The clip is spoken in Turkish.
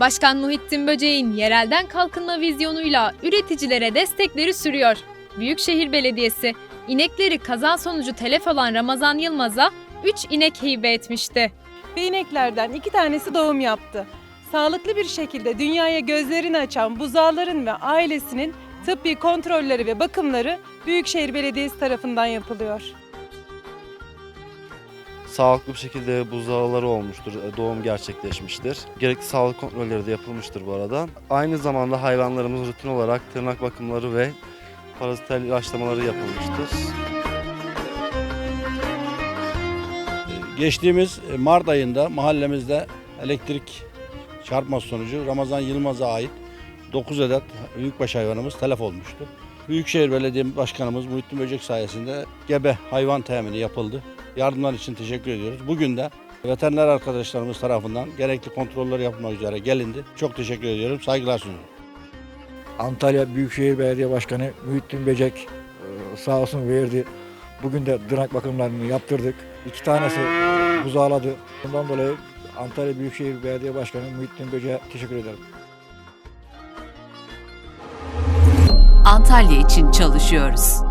Başkan Muhittin Böceğin yerelden kalkınma vizyonuyla üreticilere destekleri sürüyor. Büyükşehir Belediyesi inekleri kaza sonucu telef olan Ramazan Yılmaz'a 3 inek hibe etmişti. Ve ineklerden iki tanesi doğum yaptı. Sağlıklı bir şekilde dünyaya gözlerini açan buzağların ve ailesinin tıbbi kontrolleri ve bakımları Büyükşehir Belediyesi tarafından yapılıyor. Sağlıklı bir şekilde buzdağları olmuştur, e, doğum gerçekleşmiştir. Gerekli sağlık kontrolleri de yapılmıştır bu arada. Aynı zamanda hayvanlarımız rutin olarak tırnak bakımları ve parazitel ilaçlamaları yapılmıştır. Geçtiğimiz e, Mart ayında mahallemizde elektrik çarpması sonucu Ramazan Yılmaz'a ait 9 adet büyükbaş hayvanımız telef olmuştu. Büyükşehir Belediye Başkanımız Muhittin Böcek sayesinde gebe hayvan temini yapıldı. Yardımlar için teşekkür ediyoruz. Bugün de veteriner arkadaşlarımız tarafından gerekli kontroller yapmak üzere gelindi. Çok teşekkür ediyorum. Saygılar sunuyorum. Antalya Büyükşehir Belediye Başkanı Muhittin Becek e, sağ olsun verdi. Bugün de tırnak bakımlarını yaptırdık. İki tanesi buzağladı. Bundan dolayı Antalya Büyükşehir Belediye Başkanı Muhittin Becek'e teşekkür ederim. Antalya için çalışıyoruz.